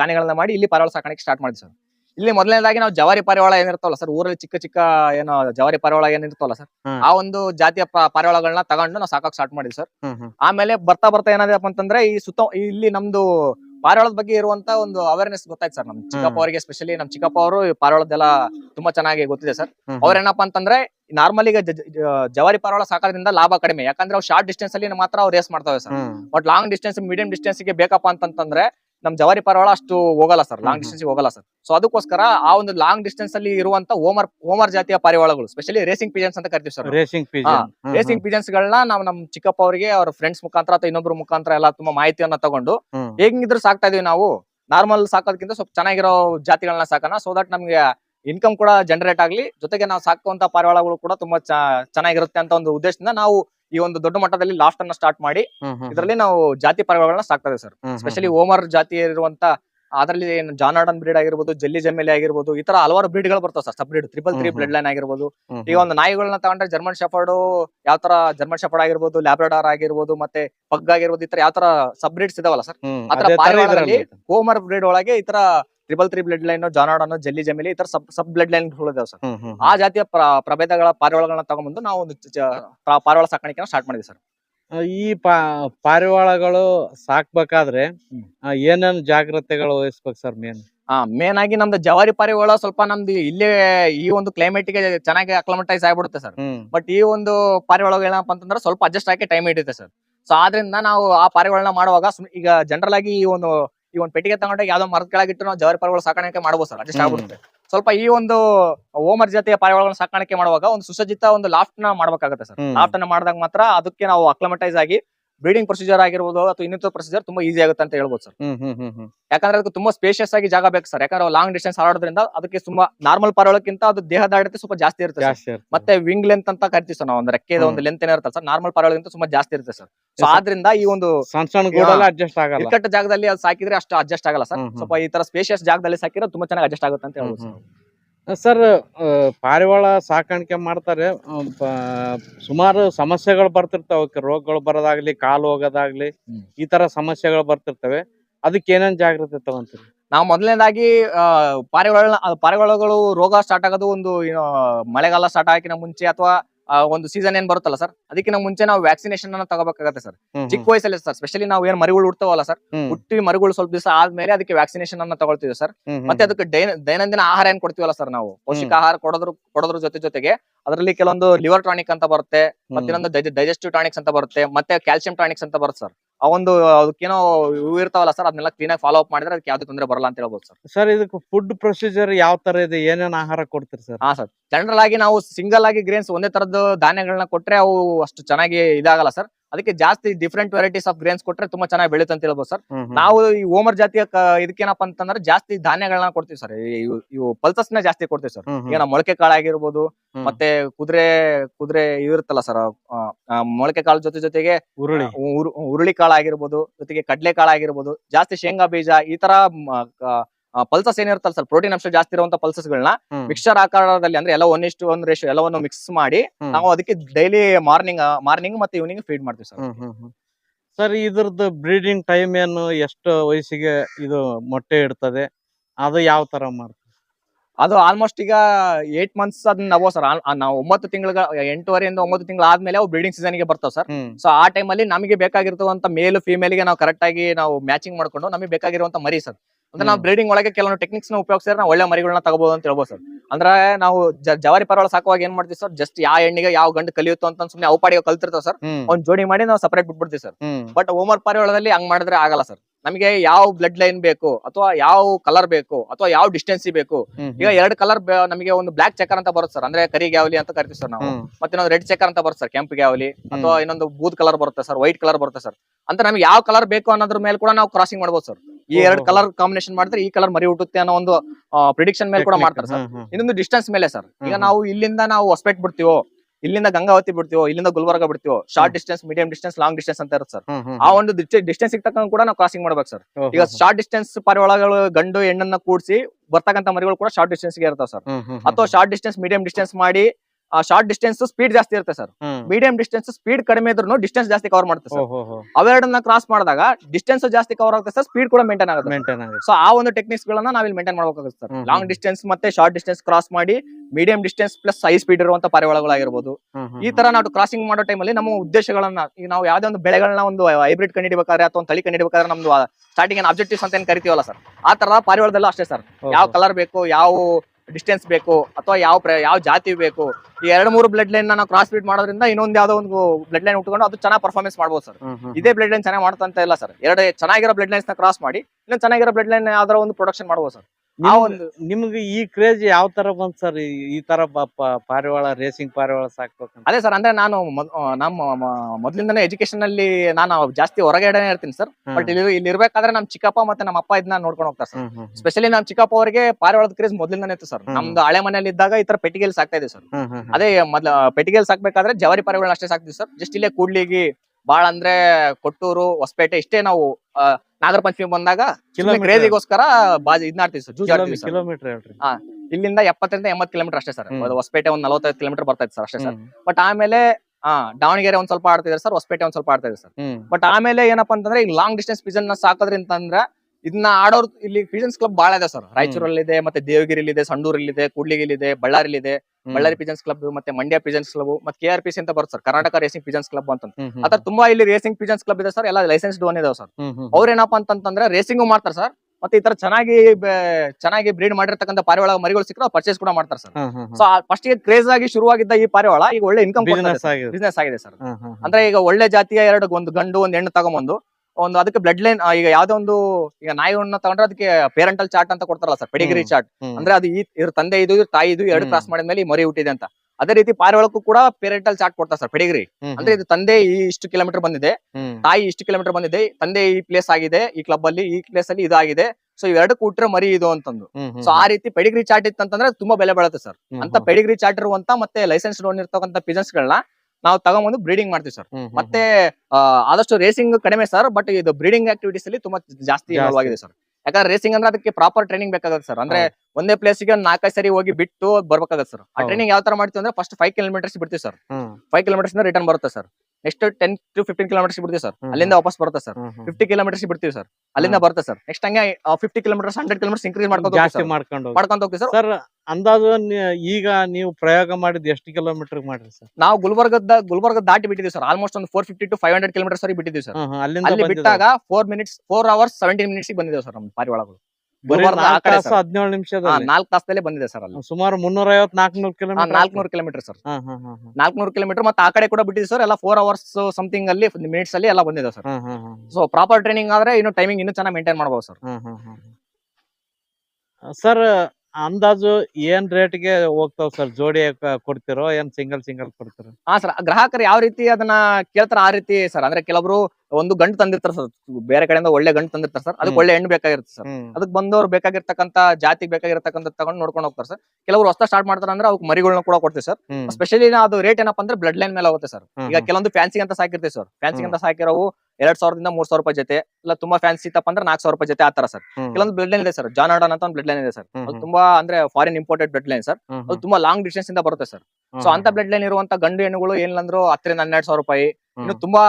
ಕಾನೆಗಳನ್ನ ಮಾಡಿ ಇಲ್ಲಿ ಪಾರಿವಾಳ ಸಾಕಾಣಿಕೆ ಸ್ಟಾರ್ಟ್ ಮಾಡಿದ್ವಿ ಸರ್ ಇಲ್ಲಿ ಮೊದಲನೇದಾಗಿ ನಾವು ಜವಾರಿ ಪಾರಿವಾಳ ಏನಿರ್ತಾವಲ್ಲ ಸರ್ ಊರಲ್ಲಿ ಚಿಕ್ಕ ಚಿಕ್ಕ ಏನೋ ಜವಾರಿ ಪಾರಿವಾಳ ಏನಿರ್ತಾವಲ್ಲ ಸರ್ ಆ ಒಂದು ಜಾತಿಯ ಪಾರಿವಾಳಗಳನ್ನ ತಗೊಂಡು ನಾವು ಸಾಕಾಕ್ ಸ್ಟಾರ್ಟ್ ಮಾಡಿದ್ವಿ ಸರ್. ಆಮೇಲೆ ಬರ್ತಾ ಬರ್ತಾ ಏನಾದಪ್ಪ ಅಂತಂದ್ರೆ ಈ ಸುತ್ತ ಇಲ್ಲಿ ನಮ್ದು ಪಾರಿವಾಳದ ಬಗ್ಗೆ ಇರುವಂತ ಒಂದು ಅವೇರ್ನೆಸ್ ಗೊತ್ತಾಯ್ತು ಸರ್ ನಮ್ ಚಿಕ್ಕಪ್ಪ ಅವರಿಗೆ ಸ್ಪೆಷಲಿ ನಮ್ ಚಿಕ್ಕಪ್ಪ ಅವರು ಪಾರಿವಾಳದೆಲ್ಲ ತುಂಬಾ ಚೆನ್ನಾಗಿ ಗೊತ್ತಿದೆ ಸರ್. ಅವ್ರ ಏನಪ್ಪ ಅವ್ರೇನಪ್ಪ ಅಂತಂದ್ರೆ ನಾರ್ಮಲ್ ಈಗ ಜವಾರಿ ಪಾರಿವಾಳ ಸಾಕೋದ್ರಿಂದ ಲಾಭ ಕಡಿಮೆ. ಯಾಕಂದ್ರೆ ಅವ್ರು ಶಾರ್ಟ್ ಡಿಸ್ಟೆನ್ಸ್ ಅಲ್ಲಿ ಮಾತ್ರ ಅವ್ರು ರೇಸ್ ಮಾಡ್ತಾವೆ sir. But long distance medium ಡಿಸ್ಟೆನ್ಸ್ಗೆ ಬೇಕಪ್ಪ ಅಂತಂತಂದ್ರೆ ನಮ್ ಜವಾರಿ ಪರವಾಳ ಅಷ್ಟು ಹೋಗಲ್ಲ ಸರ್ ಲಾಂಗ್. ಡಿಸ್ಟೆನ್ಸ್ ಹೋಗಲ್ಲ ಸರ್ ಸೊ ಅದಕ್ಕೋಸ್ಕರ ಆ ಒಂದು ಲಾಂಗ್ ಡಿಸ್ಟೆನ್ಸ್ ಅಲ್ಲಿ ಇರುವಂತ ಓಮರ್ ಓಮರ್ ಜಾತಿಯ ಪಾರಿವಾಳಗಳು ಸ್ಪೆಷಲಿ ರೇಸಿಂಗ್ ಪಿಜನ್ಸ್ ಅಂತ ಕರಿತೀವಿ ಸರ್ ರೇಸಿಂಗ್ ರೇಸಿಂಗ್ ಪಿಜನ್ಸ್ ಗಳನ್ನ ನಾವು ನಮ್ ಚಿಕ್ಕಪ್ಪ ಅವರಿಗೆ ಅವ್ರ ಫ್ರೆಂಡ್ಸ್ ಮುಖಾಂತರ ಅಥವಾ ಇನ್ನೊಬ್ರ ಮುಖಾಂತರ ಎಲ್ಲ ತುಂಬಾ ಮಾಹಿತಿಯನ್ನ ತಗೊಂಡು ಹೇಗಿದ್ರು ಸಾಕ್ತಾ ಇದೀವಿ ನಾವು. ನಾರ್ಮಲ್ ಸಾಕೋದಕ್ಕಿಂತ ಸ್ವಲ್ಪ ಚೆನ್ನಾಗಿರೋ ಜಾತಿಗಳನ್ನ ಸಾಕೋಣ ಸೊ ದಟ್ ನಮ್ಗೆ ಇನ್ಕಮ್ ಕೂಡ ಜನರೇಟ್ ಆಗಲಿ ಜೊತೆಗೆ ನಾವು ಸಾಕುವಂತ ಪಾರಿವಾಳಗಳು ಕೂಡ ತುಂಬಾ ಚೆನ್ನಾಗಿರುತ್ತೆ ಅಂತ ಒಂದು ಉದ್ದೇಶದಿಂದ ನಾವು ಈ ಒಂದು ದೊಡ್ಡ ಮಟ್ಟದಲ್ಲಿ ಲಾಸ್ಟ್ ಅನ್ನ ಸ್ಟಾರ್ಟ್ ಮಾಡಿ ಇದರಲ್ಲಿ ನಾವು ಜಾತಿ ಪಾರಿವಾಳಗಳನ್ನ ಸಾಕ್ತಾ ಸರ್. ಸ್ಪೆಷಲಿ ಓಮರ್ ಜಾತಿ ಇರುವಂತ ಅದರಲ್ಲಿ ಜಾನಾರ್ಡನ್ ಬ್ರೀಡ್ ಆಗಿರ್ಬೋದು ಜಲ್ಲಿ ಜಮೇಲಿ ಆಗಿರ್ಬೋದು ಈ ತರ ಹಲವಾರು ಬ್ರೀಡ್ಗಳು ಬರ್ತಾವೆ sir sub breed triple three. Blood line ಆಗಿರ್ಬೋದು. ಈಗ ಒಂದು ನಾಯಿಗಳನ್ನ ತಗೊಂಡ್ರೆ ಜರ್ಮನ್ ಶೆಫರ್ಡ್ ಯಾವ ತರ ಜರ್ಮನ್ ಶೆಫರ್ಡ್ ಆಗಿರ್ಬೋದು ಲ್ಯಾಬ್ರಡಾರ್ ಆಗಿರ್ಬೋದು ಮತ್ತೆ ಪಗ್ ಆಗಿರ್ಬೋದು ಈ ತರ ಯಾವ ತರ ಸಬ್ ಬ್ರೀಡ್ಸ್ ಇದಾವಲ್ಲ ಸರ್ ಆತರ ತರ ಹೋಮರ್ ಬ್ರೀಡ್ ಒಳಗೆ ಈ ತರ triple three blood line Jan Aarden Jelle ಜಮಿಲಿ ಈ ತರ ಸಬ್ ಸಬ್ ಬ್ಲಡ್ ಲೈನ್ ಇದಾವೆ ಸರ್. ಆ ಜಾತಿಯ ಪ್ರ- ಪ್ರಭೇದಗಳ ಪಾರಿವಾಳಗಳನ್ನ ತಗೊಂಡ್ಬಂದು ನಾವು ಒಂದು ಚ- ಚ- ಪಾ- ಪಾರಿವಾಳ ಸಾಕಾಣಿಕೆ ಸ್ಟಾರ್ಟ್ ಮಾಡಿದ್ವಿ ಸರ್. ಈ ಪಾ- ಪಾರಿವಾಳಗಳು ಸಾಕ್ಬೇಕಾದ್ರೆ ಏನೇನು ಆ, ಏನೇನ್ ಜಾಗ್ರತೆಗಳು ವಹಿಸ್ಬೇಕು ಸರ್ ಮೇನ್ ಹಾ ಮೇನ್ ಆಗಿ ನಮ್ದು ಜವಾರಿ ಪಾರಿವಾಳ ಸ್ವಲ್ಪ ನಮ್ದು ಇಲ್ಲೇ ಈ ಒಂದು ಕ್ಲೈಮೇಟ್ಗೆ ಚೆನ್ನಾಗಿ ಅಕ್ಲಮಟೈಸ್ ಆಗ್ಬಿಡುತ್ತೆ ಸರ್. ಬಟ್ ಈ ಒಂದು ಪಾರಿವಾಳ ಏನಪ್ಪ ಅಂತಂದ್ರೆ ಸ್ವಲ್ಪ ಅಡ್ಜಸ್ಟ್ ಆಗಿ ಟೈಮ್ ಹಿಡಿಯುತ್ತೆ ಸರ್. ಸೊ ಆದ್ರಿಂದ ನಾವು ಆ ಪಾರಿವಾಳನ ಮಾಡುವಾಗ ಸುಮ್- ಈಗ ಜನರಲ್ ಆಗಿ ಈ ಒಂದು ಈ ಒಂದು ಪೆಟ್ಟಿಗೆ ತಗೊಂಡಾಗ ಯಾವ್ದೋ ಮರದ ಕೆಳಗಿಟ್ಟು ನಾವು ಜವಾರಿ ಪಾರಿವಾಳ ಸಾಕಾಣಿಕೆ ಮಾಡಬಹುದು ಸರ್ ಅಡ್ಜಸ್ಟ್. ಆಗ್ಬಿಡುತ್ತೆ. ಸ್ವಲ್ಪ ಈ ಒಂದು ಓಮರ್ ಜಾತಿಯ ಪಾರಿವಾಳಗಳನ್ನ ಸಾಕಾಣಿಕೆ ಮಾಡುವಾಗ ಒಂದು ಸುಸಜ್ಜಿತ ಒಂದು ಲಾಫ್ಟ್ನ ಮಾಡ್ಬೇಕಾಗುತ್ತೆ ಸರ್ ಲಾಫ್ಟ್ ಅನ್ನ ಮಾಡಿದಾಗ ಮಾತ್ರ ಅದಕ್ಕೆ ನಾವು ಅಕ್ಲಮಟೈಸ್ ಆಗಿ ಬ್ರೀಡಿಂಗ್ ಪ್ರೊಸೀಜರ್ ಆಗಿರ್ಬೋದು ಅಥವಾ ಇನ್ನಿತರ ಪ್ರೊಸೀಜರ್ ತುಂಬಾ ಈಸಿ ಆಗುತ್ತೆ ಅಂತ ಹೇಳ್ಬೋದು ಸರ್. ಹ್ಮ್ ಹ್ಮ್ ಹ್ಮ್ ಹ್ಮ್. ಯಾಕಂದ್ರೆ ಅದಕ್ಕೆ ತುಂಬಾ ಸ್ಪೇಷಿಯಸ್ ಆಗಿ ಜಾಗ ಬೇಕು ಸರ್. ಯಾಕಂದ್ರೆ ಲಾಂಗ್ ಡಿಸ್ಟೆನ್ಸ್ ಹಾರಾಡೋದ್ರಿಂದ ಅದಕ್ಕೆ ತುಂಬಾ ನಾರ್ಮಲ್ ಪಾರೋಳಕ್ಕಿಂತ ಅದು ದೇಹದ ಆಡತೆ ಸ್ವಲ್ಪ ಜಾಸ್ತಿ ಇರುತ್ತೆ sir. ಜಾಸ್ತಿ ಇರ್ತದೆ. ಮತ್ತೆ ವಿಂಗ್ ಲೆಂತ್ ಅಂತ ಕರಿತೀವಿ ಸರ್ ನಾವು. ಒಂದು ರೆಕ್ಕೆದ ಒಂದು ಲೆಂತ್ ಏನಿರುತ್ತೆ ಸರ್ ನಾರ್ಮಲ್ ಪರಳಕ್ಕಿಂತ ತುಂಬಾ ಜಾಸ್ತಿ ಇರುತ್ತೆ ಸರ್. So Yes, sir. ಆದ್ರಿಂದ ಈ ಒಂದು ಸಣ್ಣ ಸಣ್ಣ ಗೂಡಲ್ಲ ಅಡ್ಜಸ್ಟ್ ಆಗಲ್ಲ. ಇಕ್ಕಟ್ಟ ಜಾಗದಲ್ಲಿ ಅದು ಸಾಕಿದ್ರೆ ಅಷ್ಟು ಅಡ್ಜಸ್ಟ್ ಆಗಲ್ಲ ಸರ್. ಹ್ಮ್, ಹ್ಮ್. ಸ್ವಲ್ಪ ಈ ತರ ಸ್ಪೇಷಿಯಸ್ ಜಾಗದಲ್ಲಿ ಸಾಕಿದ್ರೆ ತುಂಬಾ ಚೆನ್ನಾಗಿ ಅಡ್ಜಸ್ಟ್ ಆಗುತ್ತೆ ಅಂತ ಹೇಳ್ಬೋದು ಸರ್. ಸರ್ ಪಾರಿವಾಳ ಸಾಕಾಣಿಕೆ ಮಾಡ್ತಾರೆ. ಸುಮಾರು ಸಮಸ್ಯೆಗಳು ಬರ್ತಿರ್ತಾವ. ರೋಗಗಳು ಬರೋದಾಗ್ಲಿ ಕಾಲು ಹೋಗೋದಾಗ್ಲಿ ಈ ತರ ಸಮಸ್ಯೆಗಳು ಬರ್ತಿರ್ತವೆ. ಅದಕ್ಕೆ ಏನೇನ್ ಜಾಗ್ರತೆ ತಗೊಂತೀರಿ? ನಾವು ಮೊದಲನೇದಾಗಿ ಪಾರಿವಾಳ ಪಾರಿವಾಳಗಳು ರೋಗ ಸ್ಟಾರ್ಟ್ ಆಗೋದು ಒಂದು ಮಳೆಗಾಲ ಸ್ಟಾರ್ಟ್ ಆಗಿನ ಮುಂಚೆ ಅಥವಾ ಆ, ಒಂದು ಸೀಸನ್ ಏನ್ ಬರುತ್ತಲ್ಲ ಸರ್ ಅದಕ್ಕಿಂತ ಮುಂಚೆ ನಾವು ವ್ಯಾಕ್ಸಿನೇಷನ್ ಅನ್ನ ತಗೋಬೇಕಾಗತ್ತೆ ಸರ್ ಚಿಕ್ಕ ವಯಸ್ಸಲ್ಲಿ ಸರ್ ಸ್ಪೆಷಲಿ ನಾವು ಏನ್ ಮರಿಗಳು ಹುಡ್ತಾವಲ್ಲ ಸರ್ ಹುಟ್ಟಿ ಮರಿಗಳು ಸ್ವಲ್ಪ ದಿವಸ ಆದ್ಮೇಲೆ ಅದಕ್ಕೆ ವ್ಯಾಕ್ಸಿನೇಷನ್ ಅನ್ನ ತಗೊಳ್ತೀವಿ ಸರ್ ಮತ್ತೆ ಅದಕ್ಕೆ ದೈನ- ದೈನಂದಿನ ಆಹಾರ ಏನ್ ಕೊಡ್ತೀವಲ್ಲ ಸರ್ ನಾವು? ಪೌಷ್ಟಿಕ ಆಹಾರ ಕೊಡೋದ್ರ ಕೊಡೋದ್ರ ಜೊತೆ ಜೊತೆಗೆ ಅದರಲ್ಲಿ ಕೆಲವೊಂದು ಲಿವರ್ ಟಾನಿಕ್ ಅಂತ ಬರುತ್ತೆ ಮತ್ತೆ ಇನ್ನೊಂದು ಡೈಜೆಸ್ಟಿವ್ ಟಾನಿಕ್ಸ್ ಅಂತ ಬರುತ್ತೆ ಮತ್ತೆ ಕ್ಯಾಲ್ಸಿಯಂ ಟಾನಿಕ್ಸ್ ಅಂತ ಬರುತ್ತೆ ಸರ್ ಆ ಒಂದು ಅದಕ್ಕೇನೋ ಇವು ಇರ್ತಾವಲ್ಲ ಸರ್ ಅದನ್ನೆಲ್ಲ ಕ್ಲೀನ್ ಆಗಿ ಫಾಲೋ ಅಪ್ ಮಾಡಿದ್ರೆ ಅದಕ್ಕೆ ಯಾವ್ದು ತೊಂದರೆ ಬರಲ್ಲ ಅಂತ ಹೇಳ್ಬೋದು ಸರ್ ಸರ್ ಇದಕ್ಕೆ ಫುಡ್ ಪ್ರೊಸೀಜರ್ ಯಾವ ತರ ಇದೆ? ಏನೇನ್ ಆಹಾರ ಕೊಡ್ತೀರಿ ಸರ್ ಹಾ ಸರ್ ಜನರಲ್ ಆಗಿ ನಾವು ಸಿಂಗಲ್ ಆಗಿ ಗ್ರೇನ್ಸ್ ಒಂದೇ ತರದ್ದು ಧಾನ್ಯಗಳನ್ನ ಕೊಟ್ರೆ ಅವು ಅಷ್ಟು ಚೆನ್ನಾಗಿ ಇದಾಗಲ್ಲ ಸರ್ ಅದಕ್ಕೆ ಜಾಸ್ತಿ ಡಿಫ್ರೆಂಟ್ ವೆರೈಟೀಸ್ ಆಫ್ ಗ್ರೇನ್ಸ್ ಕೊಟ್ರೆ ತುಂಬಾ ಚೆನ್ನಾಗಿ ಬೆಳೆಯುತ್ತೆ ಅಂತ ಹೇಳ್ಬೋದು ಸರ್ ನಾವು ಈ ಓಮರ್ ಜಾತಿಯ ಇದಕ್ಕೇನಪ್ಪ ಅಂತಂದ್ರೆ ಜಾಸ್ತಿ ಧಾನ್ಯಗಳನ್ನ ಕೊಡ್ತೀವಿ ಸರ್ ಇವು ಪಲ್ಸಸ್ನ ಜಾಸ್ತಿ ಕೊಡ್ತೀವಿ ಸರ್ ಈಗ ನಾವು ಮೊಳಕೆ ಕಾಳು ಆಗಿರ್ಬೋದು ಮತ್ತೆ ಕುದುರೆ ಕುದುರೆ ಇರುತ್ತಲ್ಲ ಸರ್ ಮೊಳಕೆ ಕಾಳು ಜೊತೆ ಜೊತೆಗೆ ಉರುಳಿ. ಹುರುಳಿ ಕಾಳು ಆಗಿರ್ಬೋದು ಜೊತೆಗೆ ಕಡ್ಲೆ ಕಾಳು ಆಗಿರ್ಬೋದು ಜಾಸ್ತಿ ಶೇಂಗಾ ಬೀಜ ಈ ತರ ಪಲ್ಸಸ್ ಏನಿರುತ್ತಲ್ಲ ಸರ್ ಪ್ರೋಟೀನ್ ಅಂಶ ಜಾಸ್ತಿ ಇರುವಂತ ಪಲ್ಸಸ್ ಗಳನ್ನ ಹ್ಮ್, ಮಿಕ್ಸರ್ ಆಕಾರದಲ್ಲಿ ಅಂದ್ರೆ ಎಲ್ಲ ಒಂದಿಷ್ಟು ಒಂದ್ ರೇಷಿಯೋ ಎಲ್ಲವನ್ನು ಮಿಕ್ಸ್ ಮಾಡಿ ನಾವು ಅದಕ್ಕೆ ಡೈಲಿ ಮಾರ್ನಿಂಗ್ ಮಾರ್ನಿಂಗ್ ಮತ್ತೆ ಈವ್ನಿಂಗ್ ಫೀಡ್ ಮಾಡ್ತೀವಿ ಸರ್. ಸರ್ ಇದ್ರದ್ದು ಬ್ರೀಡಿಂಗ್ ಟೈಮ್ ಏನು ಎಷ್ಟು ವಯಸ್ಸಿಗೆ ಇದು ಮೊಟ್ಟೆ ಇಡ್ತದೆ ಅದು ಯಾವ ತರ ಮಾಡ್ತೀವಿ ಅದು ಆಲ್ಮೋಸ್ಟ್ ಈಗ ಏಟ್ ಮಂತ್ಸ್ ಅದನ್ನ ನಾವು ಸರ್ ನಾವು ಒಂಬತ್ತು ತಿಂಗಳ ಎಂಟೂವರೆಯಿಂದ ಒಂಬತ್ತು ತಿಂಗಳ ಆದ್ಮೇಲೆ ಅವು ಬ್ರೀಡಿಂಗ್ ಸೀಸನ್ಗೆ ಬರ್ತಾವ್ ಸರ್ ಸೊ ಆ ಟೈಮ್ ಅಲ್ಲಿ ನಮಗೆ ಬೇಕಾಗಿರುವಂತ ಮೇಲ್ ಫಿಮೇಲ್ಗೆ ನಾವು ಕರೆಕ್ಟ್ ಆಗಿ ನಾವು ಮ್ಯಾಚಿಂಗ್ ಮಾಡ್ಕೊಂಡು ನಮಗೆ ಬೇಕಾಗಿರುವಂತ ಮರಿ ಸರ್ ಅಂದ್ರೆ ನಾವು ಬ್ರೀಡಿಂಗ್ ಒಳಗೆ ಕೆಲವೊಂದು ಟೆಕ್ನಿಕ್ಸ್ನ ಉಪಯೋಗಿಸಿದ್ರೆ ನಾವು ಒಳ್ಳೆ ಮರಿಗಳನ್ನ ತಗೋಬಹುದು ಅಂತ ಹೇಳ್ಬೋದು ಸರ್. ಅಂದ್ರೆ ನಾವು ಜವಾರಿ ಪರವಾಳ ಸಾಕುವಾಗ ಏನ್ ಮಾಡ್ತೀವಿ ಸರ್? ಜಸ್ಟ್ ಯಾವ ಹೆಣ್ಣಿಗೆ ಯಾವ ಗಂಡು ಕಲಿಯುತ್ತೋ ಅಂತ ಸುಮ್ಮನೆ ಅವು ಪಾಡಿಗೆ ಕಲ್ತಿರ್ತಾವ ಸರ್. ಒಂದ್ ಜೋಡಿ ಮಾಡಿ ನಾವು ಸಪರೇಟ್ ಬಿಟ್ಬಿಡ್ತೀವಿ ಸರ್. ಬಟ್ ಓಮರ್ ಪಾರಿವಾಳದಲ್ಲಿ ಹಂಗ್ ಮಾಡಿದ್ರೆ ಆಗಲ್ಲ ಸರ್. ನಮಗೆ ಯಾವ ಬ್ಲಡ್ ಲೈನ್ ಬೇಕು ಅಥವಾ ಯಾವ ಕಲರ್ ಬೇಕು ಅಥವಾ ಯಾವ ಡಿಸ್ಟೆನ್ಸಿ ಬೇಕು ಈಗ ಎರಡು ಕಲರ್ ನಮಗೆ ಒಂದು ಬ್ಲಾಕ್ ಚೆಕರ್ ಅಂತ ಬರುತ್ತೆ ಸರ್ ಅಂದ್ರೆ ಕರಿ ಗ್ಯಾವಲಿ ಅಂತ ಕರಿತೀವಿ ಸರ್ ನಾವು. ಮತ್ತೆ ಇನ್ನೊಂದು ರೆಡ್ ಚೆಕರ್ ಅಂತ ಬರುತ್ತೆ ಸರ್ ಕೆಂಪು ಗ್ಯಾವಲಿ ಅಥವಾ ಇನ್ನೊಂದು ಬೂತ್ ಕಲರ್ ಬರುತ್ತೆ ಸರ್ ವೈಟ್ ಕಲರ್ ಬರುತ್ತೆ ಸರ್ ಅಂತ ನಮ್ಗೆ ಯಾವ ಕಲರ್ ಬೇಕು ಅನ್ನೋದ್ರ ಮೇಲೆ ಕೂಡ ನಾವು ಕ್ರಾಸಿಂಗ್ ಮಾಡ್ಬೋದು ಸರ್ ಈ ಎರಡು ಕಲರ್ ಕಾಂಬಿನೇಷನ್ ಮಾಡಿದ್ರೆ ಈ ಕಲರ್ ಮರಿ ಹುಟ್ಟುತ್ತೆ ಅನ್ನೋ ಒಂದು ಪ್ರಿಡಿಕ್ಷನ್ ಮೇಲೆ ಕೂಡ ಮಾಡ್ತಾರೆ ಸರ್ ಇನ್ನೊಂದು ಡಿಸ್ಟೆನ್ಸ್ ಮೇಲೆ ಸರ್ ಈಗ ನಾವು ಇಲ್ಲಿಂದ ನಾವು ಹೊಸಪೇಟ್ ಬಿಡ್ತೀವೋ ಇಲ್ಲಿಂದ ಗಂಗಾವತಿ ಬಿಡ್ತೀವೋ ಇಲ್ಲಿಂದ Gulbarga ಬಿಡ್ತೀವೋ short distance medium distance long distance ಅಂತ ಇರುತ್ತೆ ಸರ್ ಆ ಒಂದು ಡಿಸ್ಟೆನ್ಸ್ ತಕ್ಕಂಗೆ ಕೂಡ ನಾವು ಕ್ರಾಸಿಂಗ್ ಮಾಡ್ಬೇಕು ಸರ್ ಈಗ ಶಾರ್ಟ್ ಡಿಸ್ಟೆನ್ಸ್ ಪರಿವಾಳಗಳು ಗಂಡು ಹೆಣ್ಣನ್ನ ಕೂಡಿಸಿ ಬರ್ತಕ್ಕಂಥ ಮರಿಗಳು ಕೂಡ ಶಾರ್ಟ್ ಡಿಸ್ಟೆನ್ಸ್ಗೆ ಇರ್ತಾವ ಸರ್ ಅಥವಾ ಶಾರ್ಟ್ ಡಿಸ್ಟೆನ್ಸ್ ಮೀಡಿಯಂ ಡಿಸ್ಟೆನ್ಸ್ ಮಾಡಿ ಶಾರ್ಟ್ ಡಿಸ್ಟೆನ್ಸ್ ಸ್ಪೀಡ್ ಜಾಸ್ತಿ ಇರುತ್ತೆ ಸರ್ ಮೀಡಿಯಂ ಡಿಸ್ಟೆನ್ಸ್ ಸ್ಪೀಡ್ ಕಡಿಮೆ ಇದ್ರು ಡಿಸ್ಟೆನ್ಸ್ ಜಾಸ್ತಿ ಕವರ್ ಮಾಡುತ್ತೆ ಸರ್. ಅವೆರಡನ್ನ ಕ್ರಾಸ್ ಮಾಡಿದಾಗ ಡಿಸ್ಟೆನ್ಸ್ ಜಾಸ್ತಿ ಕವರ್ ಆಗುತ್ತೆ ಸರ್ ಸ್ಪೀಡ್ ಕೂಡ ಮೇಂಟೈನ್ ಆಗುತ್ತೆ ಮೇಂಟೈನ್ ಆಗುತ್ತೆ. ಸೊ ಆ ಒಂದು ಟೆಕ್ನಿಕ್ಸ್ ಗಳನ್ನ ನಾವಿಲ್ಲಿ ಮೇಂಟೈನ್ ಮಾಡಬೇಕಾಗುತ್ತೆ ಸರ್ ಲಾಂಗ್. ಡಿಸ್ಟೆನ್ಸ್ ಮತ್ತೆ ಶಾರ್ಟ್ ಡಿಸ್ಟೆನ್ಸ್ ಕ್ರಾಸ್ ಮಾಡಿ medium distance plus high speed ಇರುವಂತ ಪರಿವಾಳಗಳಾಗಿರ್ಬೋದು ಈ ತರ ನಾವು ಕ್ರಾಸಿಂಗ್ ಮಾಡೋ ಟೈಮಲ್ಲಿ ನಮ್ಮ ಉದ್ದೇಶಗಳನ್ನ ಈಗ ನಾವು ಯಾವ್ದೇ ಒಂದು ಬೆಳೆಗಳನ್ನ ಒಂದು ಹೈಬ್ರಿಡ್ ಕಂಡಿಡಬೇಕಾದ್ರೆ ಅಥವಾ ಒಂದು ತಳಿ ಕಂಡಿಡಬೇಕಾದ್ರೆ ನಮ್ದು ಸ್ಟಾರ್ಟಿಂಗ್ ಏನ್ ಅಬ್ಜೆಕ್ಟಿವ್ಸ್ ಅಂತ ಏನ್ ಕರಿತೀವಲ್ಲ ಸರ್ ಆ ತರ ಪಾರಿವಾಳದಲ್ಲೂ ಅಷ್ಟೇ ಸರ್. ಯಾವ ಕಲರ್ ಬೇಕು ಯಾವ ಡಿಸ್ಟೆನ್ಸ್ ಬೇಕು ಅಥವಾ ಯಾವ ಪ್ರ- ಯಾವ ಜಾತಿ ಬೇಕು ಈ ಎರಡು ಮೂರು ಬ್ಲಡ್ ಲೈನ್ ನಾವು ಕ್ರಾಸ್ ಬೀಟ್ ಮಾಡೋದ್ರಿಂದ ಇನ್ನೊಂದು ಯಾವ್ದೋ ಒಂದು ಬ್ಲಡ್ ಲೈನ್ ಉಟ್ಕೊಂಡು ಅದು ಚೆನ್ನಾಗಿ ಪರ್ಫಾರ್ಮೆನ್ಸ್ ಮಾಡ್ಬೋದು ಸರ್ ಇದೇ ಬ್ಲಡ್ ಲೈನ್ ಚೆನ್ನಾಗಿ ಮಾಡ್ತಂತ ಇಲ್ಲ ಸರ್ ಎರಡು ಚೆನ್ನಾಗಿರೋ ಬ್ಲಡ್ ಲೈನ್ಸ್ನ ಕ್ರಾಸ್ ಮಾಡಿ ಇನ್ನೊಂದು ಚೆನ್ನಾಗಿರೋ ಬ್ಲಡ್ ಲೈನ್ ಯಾವ್ದಾರ ಒಂದು ಪ್ರೊಡಕ್ಷನ್ ಮಾಡ್ಬೋದು ಸರ್ ನಿಮ್ಗೆ- ಈ ಕ್ರೇಜ್ ಯಾವ ತರ ಬಂತ್ ಸರ್ ಈ ತರ ಪಾರಿವಾಳ ರೇಸಿಂಗ್ ಪಾರಿವಾಳ ಸಾಕ್ಬೇಕು ಅದೇ ಸರ್ ಅಂದ್ರೆ ನಾನು ನಮ್ಮ ಮೊದ್ಲಿಂದನೇ ಎಜುಕೇಶನ್ ಅಲ್ಲಿ ನಾನು ಜಾಸ್ತಿ ಹೊರಗಡೆ ಇರ್ತೀನಿ ಸರ್ ಬಟ್ ಇಲ್ಲಿ ಇಲ್ಲಿ ಇರ್ಬೇಕಾದ್ರೆ ನಮ್ ಚಿಕ್ಕಪ್ಪ ಮತ್ತೆ ನಮ್ಮ ಅಪ್ಪ ಇದನ್ನ ನೋಡ್ಕೊಂಡು ಹೋಗ್ತಾರೆ ಸರ್ ಸ್ಪೆಷಲಿ ನಮ್ ಚಿಕ್ಕಪ್ಪ ಅವರಿಗೆ ಪಾರಿವಾಳದ ಕ್ರೇಜ್ ಮೊದ್ಲಿಂದನೇ ಇತ್ತು ಸರ್. ನಮ್ದು ಹಳೆ ಮನೆಯಲ್ಲಿ ಇದ್ದಾಗ ಈ ತರ ಪೆಟ್ಟಿಗೆಲ್ ಸಾಕ್ತಾ ಇದೆ ಸರ್. ಅದೇ ಮೊದ್ಲ ಪೆಟ್ಟಿಗೆಲ್ ಸಾಕ್ಬೇಕಾದ್ರೆ ಜವಾರಿ ಪಾರಿವಾಳ ಅಷ್ಟೇ ಸಾಕ್ತಿವಿ ಸರ್ ಜಸ್ಟ್ ಇಲ್ಲೇ ಕೂಡ್ಲಿಗಿ ಬಾಳ ಅಂದ್ರೆ ಕೊಟ್ಟೂರು ಹೊಸಪೇಟೆ ಇಷ್ಟೇ ನಾವು ನಾಗರ ಪಂಚಮಿ ಬಂದಾಗ. ಕ್ರೇಜಿಗೋಸ್ಕರ ಬಾಜಿ ಇದ್ನಾಡ್ತೀವಿ ಸರ್ ಕಿಲೋಮೀಟರ್ ಹೇಳ್ರಿ. ಇಲ್ಲಿಂದ ಎಪ್ಪತ್ತರಿಂದ ಎಂಬತ್ತು ಕಿಲೋಮೀಟರ್ ಅಷ್ಟೇ ಸರ್. ಹೊಸಪೇಟೆ ಒಂದ್ ನಲವತ್ತೈದು ಕಿಲೋಮೀಟರ್ ಬರ್ತಾ ಸರ್ ಅಷ್ಟೇ ಸರ್. ಬಟ್ ಆಮೇಲೆ ಆ ದಾವಣಗೆರೆ ಒಂದ್ ಸ್ವಲ್ಪ ಆಡ್ತಿದ್ದಾರೆ ಸರ್ ಹೊಸಪೇಟೆ ಒಂದ್ ಸ್ವಲ್ಪ ಆಡ್ತಾ ಸರ್. ಬಟ್ ಆಮೇಲೆ ಏನಪ್ಪಾ ಅಂತಂದ್ರೆ ಈಗ ಲಾಂಗ್ ಡಿಸ್ಟೆನ್ಸ್ ಪಿಜನ್ನ ಸಾಕೋದ್ರಿಂದ ಅಂದ್ರೆ ಇದನ್ನ ಆಡೋರ್ ಇಲ್ಲಿ ಪಿಜನ್ಸ್ ಕ್ಲಬ್ ಬಹಳ ಇದೆ ಸರ್. ರಾಯಚೂರಲ್ಲಿ ಇದೆ ಮತ್ತೆ ದೇವಗಿರಿಲಿ ಇದೆ ಸಂಡೂರಲ್ಲಿ ಇದೆ ಕೂಡ್ಲಿಗಿಲಿ ಇದೆ ಬಳ್ಳಾರಿಲಿ ಇದೆ ಬಳ್ಳಾರಿ ಪಿಜನ್ಸ್ ಕ್ಲಬ್ ಮತ್ತೆ ಮಂಡ್ಯ ಪಿಜನ್ಸ್ ಕ್ಲಬ್ ಮತ್ತೆ ಕೆ ಆರ್ ಪಿ ಸಿ ಅಂತ ಬರುತ್ತೆ sir. Karnataka racing pigeons club ಅಂತ ಆತರ ತುಂಬಾ ಇಲ್ಲಿ ರೇಸಿಂಗ್ ಪಿಜನ್ಸ್ ಕ್ಲಬ್ ಇದೆ ಸರ್. ಎಲ್ಲ ಲೈಸೆನ್ಸ್ ಡೋನ್ ಇದಾವೆ ಸರ್. ಅವ್ರೇನಪ್ಪ ಅಂತಂದ್ರೆ ರೇಸಿಂಗು ಮಾಡ್ತಾರೆ ಸರ್. ಮತ್ತೆ ಈ ತರ ಚೆನ್ನಾಗಿ ಚೆನ್ನಾಗಿ ಬ್ರೀಡ್ ಮಾಡಿರ್ತಕ್ಕಂಥ ಪಾರಿವಾಳ ಮರಿಗಳು ಸಿಕ್ಕರೆ ಪರ್ಚೇಸ್ ಕೂಡ ಮಾಡ್ತಾರೆ ಸರ್. ಸೊ ಫಸ್ಟ್ಗೆ ಕ್ರೇಜ್ ಆಗಿ ಶುರುವಾಗಿದ್ದ ಈ ಪಾರಿವಾಳ ಈಗ ಒಳ್ಳೆ ಇನ್ಕಮ್ ಬಿಸಿನೆಸ್ ಆಗಿದೆ. ಸರ್. ಅಂದ್ರೆ ಈಗ ಒಳ್ಳೆ ಜಾತಿಯ ಎರಡು ಒಂದು ಗಂಡು ಒಂದು ಹೆಣ್ಣು ತಗೊಂಬಂದು ಒಂದು ಅದಕ್ಕೆ ಬ್ಲಡ್ ಲೈನ್ ಈಗ ಯಾವ್ದೋ ಒಂದು ಈಗ ನಾಯಿ ಹಣ್ಣು ತಗೊಂಡ್ರೆ ಅದಕ್ಕೆ ಪೇರೆಂಟಲ್ ಚಾರ್ಟ್ ಅಂತ ಕೊಡ್ತಾರಲ್ಲ ಸರ್ ಪೆಡಿಗ್ರಿ ಚಾರ್ಟ್ ಅಂದ್ರೆ ಅದು ಈ ಇದ್ರ ತಂದೆ ಇದು ಇವ್ರ ತಾಯಿ ಇದು ಎರಡು. ಕ್ರಾಸ್ ಮಾಡಿದ್ಮೇಲೆ ಈ ಮರಿ ಹುಟ್ಟಿದೆ ಅಂತ. ಅದೇ ರೀತಿ ಪಾರಿವಾಳಕ್ಕೂ ಕೂಡ ಪೇರೆಂಟಲ್ ಚಾರ್ಟ್ ಕೊಡ್ತಾರೆ ಸರ್ ಪೆಡಿಗ್ರಿ ಅಂದ್ರೆ ಇದು ತಂದೆ ಈ ಇಷ್ಟು ಕಿಲೋಮೀಟರ್ ಬಂದಿದೆ ತಾಯಿ ಇಷ್ಟು ಕಿಲೋಮೀಟರ್ ಬಂದಿದೆ ತಂದೆ ಈ ಪ್ಲೇಸ್ ಆಗಿದೆ ಈ ಕ್ಲಬ್ ಅಲ್ಲಿ ಈ ಪ್ಲೇಸ್ ಅಲ್ಲಿ ಇದಾಗಿದೆ. ಸೊ ಇವೆರಡು ಕೂಟ್ರೆ ಮರಿ ಇದು ಅಂತಂದು. ಸೊ ಆ ರೀತಿ ಪೆಡಿಗ್ರಿ ಚಾರ್ಟ್ ಇತ್ತಂತಂದ್ರೆ ತುಂಬಾ ಬೆಲೆ ಬಾಳುತ್ತೆ ಸರ್ ಅಂತ ಪೆಡಿಗ್ರಿ ಚಾರ್ಟ್ ಇರುವಂತ ಮತ್ತೆ ಲೈಸೆನ್ಸ್ ಲೋನ್ ಇರ್ತಕ್ಕಂಥ ಪಿಜನ್ಸ್ ಗಳನ್ನ ನಾವು ತಗೊಂಬಂದು ಬ್ರೀಡಿಂಗ್ ಮಾಡ್ತೀವಿ ಸರ್ ಮತ್ತೆ ಆದಷ್ಟು ರೇಸಿಂಗ್ ಕಡಿಮೆ ಸರ್ ಬಟ್ ಇದು ಬ್ರೀಡಿಂಗ್ ಆಕ್ಟಿವಿಟೀಸ್ ಅಲ್ಲಿ ತುಂಬಾ ಜಾಸ್ತಿ ಇನ್ವಾಲ್ವ್ ಆಗಿದೆ ಸರ್ ಯಾಕಂದ್ರೆ ರೇಸಿಂಗ್ ಅಂದ್ರೆ ಅದಕ್ಕೆ ಪ್ರಾಪರ್ ಟ್ರೈನಿಂಗ್ ಬೇಕಾಗುತ್ತೆ ಸರ್ ಅಂದ್ರೆ ಒಂದೇ ಪ್ಲೇಸ್ಗೆ ನಾಲ್ಕೈದು ಸರಿ ಹೋಗಿ ಬಿಟ್ಟು ಬರ್ಬೇಕಾಗತ್ತೆ ಸರ್ ಆ ಟ್ರೈನಿಂಗ್ ಯಾವ ತರ ಮಾಡ್ತೀವಿ ಅಂದ್ರೆ ಫಸ್ಟ್ ಫೈವ್ ಕಿಲೋಮೀಟರ್ಸ್ ಬಿಡ್ತೀವಿ ಸರ್ ಫೈವ್ ಕಿಲೋಮೀಟರ್ಸ್ ರಿಟರ್ನ್ ಬರುತ್ತೆ sir next ten to fifteen kilometres ಬಿಡ್ತೀವಿ ಸರ್ ಅಲ್ಲಿಂದ ವಾಪಸ್ ಬರುತ್ತೆ ಸರ್. ಫಿಫ್ಟಿ ಕಿಲೋಮೀಟರ್ಸ್ ಬಿಡ್ತೀವಿ ಸರ್ ಅಲ್ಲಿಂದ ಬರುತ್ತೆ ಸರ್ ನೆಕ್ಸ್ಟ್ ಹಂಗೆ fifty kilometres hundred kilometres increase ಮಾಡ್ಕೊಂಡು ಮಾಡ್ಕೊಂಡು. ಮಾಡ್ಕೊಂತ ಹೋಗ್ತೀವಿ ಸರ್ ಸರ್ ಅಂದಾಜು ಈಗ ನೀವು ಪ್ರಯೋಗ ಮಾಡಿದ್ ಎಷ್ಟು ಕಿಲೋಮೀಟರ್ ಮಾಡ್ರಿ ಸರ್ ನಾವು ಗುಲ್ಬರ್ಗದ ಗುಲ್ಬರ್ಗ ದಾಟಿ ಬಿಟ್ಟಿದ್ದೀವಿ ಸರ್ ಆಲ್ಮೋಸ್ಟ್ ಒಂದು four fifty to five hundred kilometre ಸರಿ ಬಿಟ್ಟಿದ್ದೀವಿ ಸರ್ ಅಲ್ಲಿ ಬಿಟ್ಟಾಗ four minutes four hours seventeen minutes ಬಂದಿದೆ ಸರ್ ನಮ್ಮ ಪಾರಿವಾಳಗಳು. ಹದಿನೇಳು ನಿಮಿಷದಲ್ಲಿ. ನಾಲ್ಕು ತಾಸದಲ್ಲೇ ಬಂದಿದೆ ಸರ್ ಅಲ್ಲಿ. ಸುಮಾರು ಮುನ್ನೂರ ಐವತ್ ನಾಲ್ಕನೂರು ಕಿಲೋಮೀಟರ್ ನಾಲ್ಕನೂರು ಕಿಲೋಮೀಟರ್ ಸರ್. ನಾಲ್ಕನೂರು ಕಿಲೋಮೀಟರ್ ಮತ್ತೆ ಆ ಕಡೆ ಕೂಡ ಬಿಟ್ಟಿದೆ ಸರ್. ಎಲ್ಲ ಫೋರ್ ಅವರ್ಸ್ ಸಮಥಿಂಗ್ ಅಲ್ಲಿ ಮಿನಿಟ್ಸ್ ಅಲ್ಲಿ ಎಲ್ಲ ಬಂದಿದೆ ಸರ್. ಸೊ ಪ್ರಾಪರ್ ಟ್ರೈನಿಂಗ್ ಆದ್ರೆ ಇನ್ನು ಟೈಮಿಂಗ್ ಇನ್ನೂ ಚೆನ್ನಾಗಿ ಮೇಂಟೈನ್ ಮಾಡಬಹುದು ಸರ್. ಸರ್ ಅಂದಾಜು ಏನ್ ರೇಟ್ಗೆ ಹೋಗ್ತಾವ್ ಸರ್? ಜೋಡಿ ಕೊಡ್ತಿರೋ? ಏನ್ ಸಿಂಗಲ್ ಸಿಂಗಲ್ ಕೊಡ್ತಿರೋ? ಹಾ ಸರ್. ಗ್ರಾಹಕರು ಯಾವ ರೀತಿ ಅದನ್ನ ಕೇಳ್ತಾರ ಆ ರೀತಿ ಸರ್. ಅಂದ್ರೆ ಕೆಲವರು ಒಂದು ಗಂಟು ತಂದಿರ್ತಾರೆ ಸರ್. ಬೇರೆ ಕಡೆಯಿಂದ ಒಳ್ಳೆ ಗಂಟು ತಂದಿರ್ತಾರೆ ಸರ್. ಅದಕ್ಕೆ ಒಳ್ಳೆ ಹೆಣ್ಣು ಬೇಕಾಗಿರುತ್ತೆ ಸರ್. ಅದಕ್ಕೆ ಬಂದವ್ರು ಬೇಕಾಗಿರ್ತಕ್ಕಂತ ಜಾತಿ ಬೇಕಾಗಿರ್ತಕ್ಕಂಥ ತಗೊಂಡು ನೋಡ್ಕೊಂಡು ಹೋಗ್ತಾರೆ ಸರ್. ಕೆಲವರು ಹೊಸ ಸ್ಟಾರ್ಟ್ ಮಾಡ್ತಾರೆ ಅಂದ್ರೆ ಅವ್ರಿಗೆ ಮರಿಗಳನ್ನ ಕೂಡ ಕೊಡ್ತೀವಿ ಸರ್. ಸ್ಪೆಷಲಿ ಅದು ರೇಟ್ ಏನಪ್ಪ ಅಂದ್ರೆ ಬ್ಲಡ್ ಲೈನ್ ಮೇಲೆ ಹೋಗುತ್ತೆ ಸರ್. ಈಗ ಕೆಲವೊಂದು ಫ್ಯಾನ್ಸಿ ಅಂತ ಸಾಕಿರ್ತೀವಿ ಸರ್. ಫ್ಯಾನ್ಸಿ ಅಂತ ಸಾಕಿರೋವು ಎರಡ್ ಸಾವಿರದಿಂದ ಮೂರ್ ಸಾವಿರ ರೂಪಾಯಿ ಜೊತೆ ಇಲ್ಲ ತುಂಬಾ ಫ್ಯಾನ್ಸಿ ಇತ್ತಪ್ಪ ಅಂದ್ರೆ ನಾಲ್ಕು ಸಾವಿರ ರೂಪಾಯಿ ಜೊತೆ ಆತರ ಸರ್. ಕೆಲವೊಂದು ಬ್ಲಡ್ ಲೈನ್ ಇದೆ ಸರ್. ಜಾನ್ ಆರ್ಡನ್ ಅಂತ ಒಂದು ಬ್ಲಡ್ ಲೈನ್ ಇದೆ ಸರ್. ಅದು ತುಂಬಾ ಅಂದ್ರೆ foreign imported blood line sir ಅದು ತುಂಬಾ ಲಾಂಗ್ ಡಿಸ್ಟೆನ್ಸ್ ಇಂದ ಬರುತ್ತೆ ಸರ್. ಸೊ ಅಂತ ಬ್ಲಡ್ ಲೈನ್ ಇರುವಂತ ಗಂಡು ಹೆಣ್ಣುಗಳು ಏನಂದ್ರು ಹತ್ತರಿಂದ ಹನ್ನೆರಡು ಸಾವಿರ ರೂಪಾಯಿ. ಇನ್ನು ತುಂಬಾ